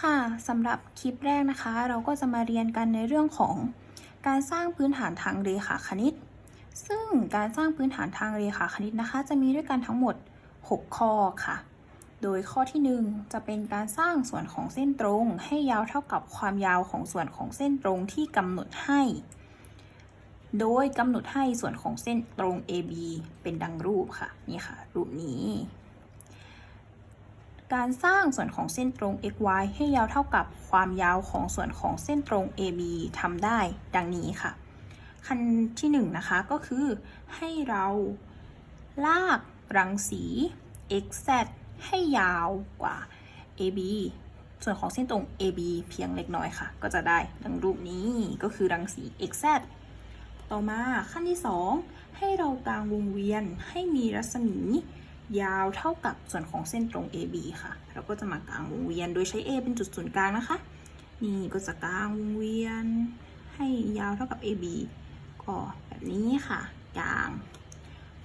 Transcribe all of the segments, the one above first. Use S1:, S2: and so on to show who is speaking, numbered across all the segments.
S1: ค่ะสำหรับคลิปแรกนะคะ เราก็จะมาเรียนกันในเรื่องของการสร้างพื้นฐานทางเรขาคณิต ซึ่งการสร้างพื้นฐานทางเรขาคณิตนะคะ จะมีด้วยกันทั้งหมด 6 ข้อค่ะ โดยข้อที่ 1 จะเป็นการสร้างส่วนของเส้นตรง ให้ยาวเท่ากับความยาวของส่วนของเส้นตรงที่กำหนดให้ โดยกำหนดให้ส่วนของเส้นตรง AB เป็นดังรูปค่ะ นี่ค่ะ รูปนี้ การสร้างส่วนของเส้นตรง xy ให้ยาวเท่ากับความยาวของส่วนของเส้นตรง AB ทำได้ดังนี้ค่ะ ขั้นที่1นงนะคะก็คือให้เราลากรังสี xz ให้ยาวกว่า AB ส่วนของเส้นตรง AB เพียงเล็กน้อยค่ะ ก็จะได้ดังรูปนี้ก็คือรังสี xz ต่อมาขั้นที่ 2 ให้เรากางวงเวียนให้มีรัศมี ยาวเท่ากับส่วนของเส้นตรง AB ค่ะ เราก็จะมากางวงเวียนโดยใช้ A เป็นจุดศูนย์กลางนะคะ นี่ก็จะกางวงเวียน ให้ยาวเท่ากับ AB ก็แบบนี้ค่ะกาง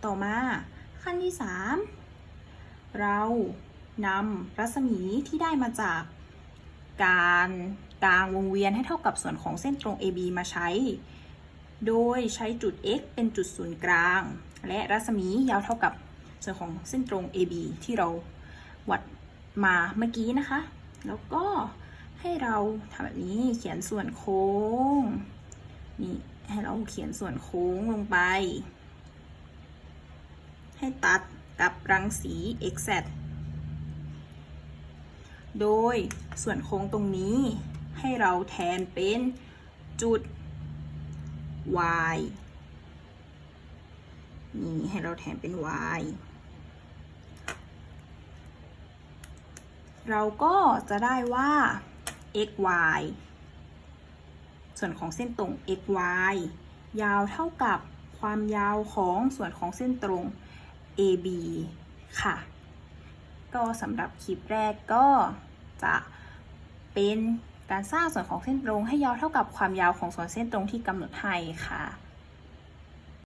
S1: ต่อมาขั้นที่ 3 เรานำรัศมีที่ได้มาจากการกางวงเวียนให้เท่ากับส่วนของเส้นตรง AB มาใช้ โดยใช้จุด x เป็นจุดศูนย์กลาง และรัศมียาวเท่ากับ ส่วนของเส้นตรง AB ที่เราวัดมาเมื่อกี้นะคะ แล้วก็ให้เราทำแบบนี้เขียนส่วนโค้งนี่ให้เราเขียนส่วนโค้งลงไป ให้ตัดกับรังสี xz โดยส่วนโค้งตรงนี้ให้เราแทนเป็นจุด y นี่ให้เราแทนเป็น y เราก็จะได้ว่า x y ส่วนของเส้นตรง x y ยาวเท่ากับความยาวของส่วนของเส้นตรง AB ค่ะ ก็สำหรับคลิปแรกก็จะเป็นการสร้างส่วนของเส้นตรงให้ยาวเท่ากับความยาวของส่วนเส้นตรงที่กำหนดให้ค่ะ